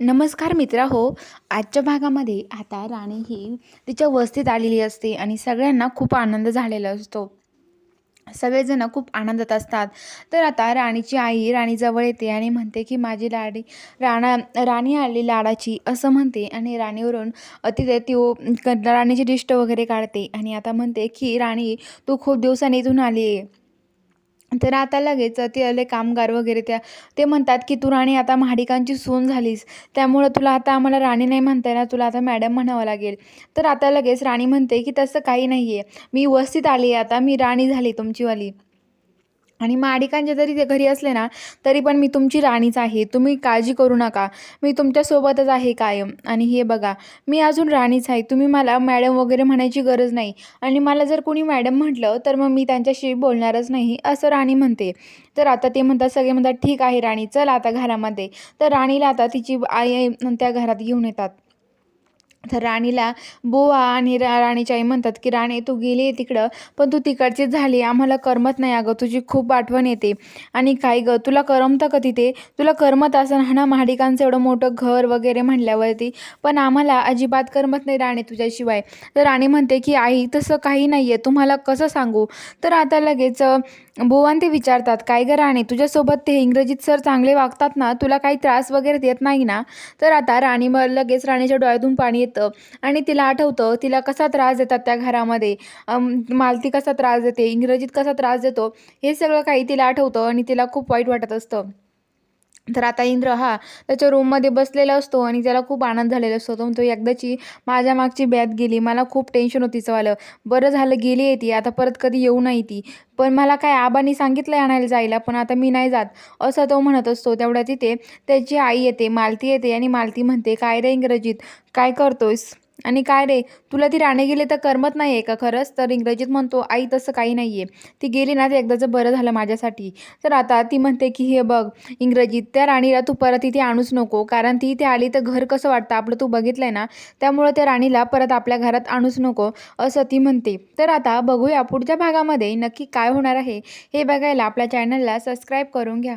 नमस्कार मित्रा हो. आजच्या भागामध्ये आता राणी ही तिच्या वस्तीत आलेली असते आणि सगळ्यांना खूप आनंद झालेला असतो. सगळेजण खूप आनंदात असतात. तर आता राणीची आई राणीजवळ येते आणि म्हणते की माझी लाडी राणा राणी आली लाडाची असं म्हणते आणि राणीवरून तिथे ती राणीची डिष्ट वगैरे काढते आणि आता म्हणते की राणी तू खूप दिवसांनी इथून आली आहे तर आता लगेच ते आले कामगार वगैरे त्या ते म्हणतात की तू राणी आता महाडिकांची सून झालीस. त्यामुळं तुला आता आम्हाला राणी नाही म्हणता येणार तुला आता मॅडम म्हणावं लागेल. तर आता लगेच राणी म्हणते की तसं काही नाही आहे मी वस्तीत आली आहे आता मी राणी झाली तुमचीवाली. आणि माडिकांचे जरी ते घरी असले ना तरी पण मी तुमची राणीच आहे. तुम्ही काळजी करू नका. मी तुमच्यासोबतच आहे कायम. आणि हे बघा मी अजून राणीच आहे. तुम्ही मला मॅडम वगैरे म्हणायची गरज नाही. आणि मला जर कोणी मॅडम म्हटलं तर मग मी त्यांच्याशी बोलणारच नाही असं राणी म्हणते. तर आता ते म्हणतात सगळे म्हणतात ठीक आहे राणी चल आता घरामध्ये. तर राणीला आता तिची आई त्या घरात घेऊन येतात. तर राणीला बुवा आणि रा राणीच्या आई म्हणतात की राणी तू गेली आहे तिकडं पण तू तिकडचीच झाली. आम्हाला करमत नाही अगं. तुझी खूप आठवण येते. आणि काय गं तुला करमतं का तिथे? तुला करमत असं ना महाडिकांचं एवढं मोठं घर वगैरे म्हणल्यावरती. पण आम्हाला अजिबात करमत नाही राणी तुझ्याशिवाय. तर राणी म्हणते की आई तसं काही नाही आहे तुम्हाला कसं सांगू? तर आता लगेच अ, बुवान ते विचारतात काय गं राणी तुझ्यासोबत ते इंग्रजीत सर चांगले वागतात ना? तुला काही त्रास वगैरे देत नाही ना? तर आता राणी मग लगेच राणीच्या डोळ्यातून पाणी येतं. आणि तिला आठवतं तिला कसा त्रास देतात त्या घरामध्ये मालती कसा त्रास देते इंग्रजीत कसा त्रास देतो हे सगळं काही तिला आठवतं आणि तिला खूप वाईट वाटत असतं. तर आता इंद्र हा त्याच्या रूममध्ये बसलेला असतो आणि त्याला खूप आनंद झालेला असतो. तो म्हणतो एकदाची माझ्या मागची बॅग गेली. मला खूप टेन्शन होती चवालं बरं झालं गेली आहे ती. आता परत कधी येऊ नाही ती. पण मला काय आबांनी सांगितलं आणायला जायला पण आता मी नाही जात. असं तो म्हणत असतो. तेवढ्या तिथे त्याची आई येते मालती येते आणि मालती म्हणते काय रे इंग्रजीत? काय करतोयस? आणि काय रे तुला ती राणी गेली तर करमत नाही आहे का खरंच? तर इंग्रजीत म्हणतो आई तसं काही नाही आहे ती गेली ना ते एकदाचं बरं झालं माझ्यासाठी. तर आता ती म्हणते की हे बघ इंग्रजीत त्या राणीला तू परत इथे आणूच नको कारण ती इथे आली तर घर कसं वाटतं? आपलं तू बघितलं आहे ना त्यामुळं त्या राणीला परत आपल्या घरात आणूच नको असं ती म्हणते. तर आता बघूया पुढच्या भागामध्ये नक्की काय होणार आहे. हे बघायला आपल्या चॅनलला सबस्क्राईब करून घ्या.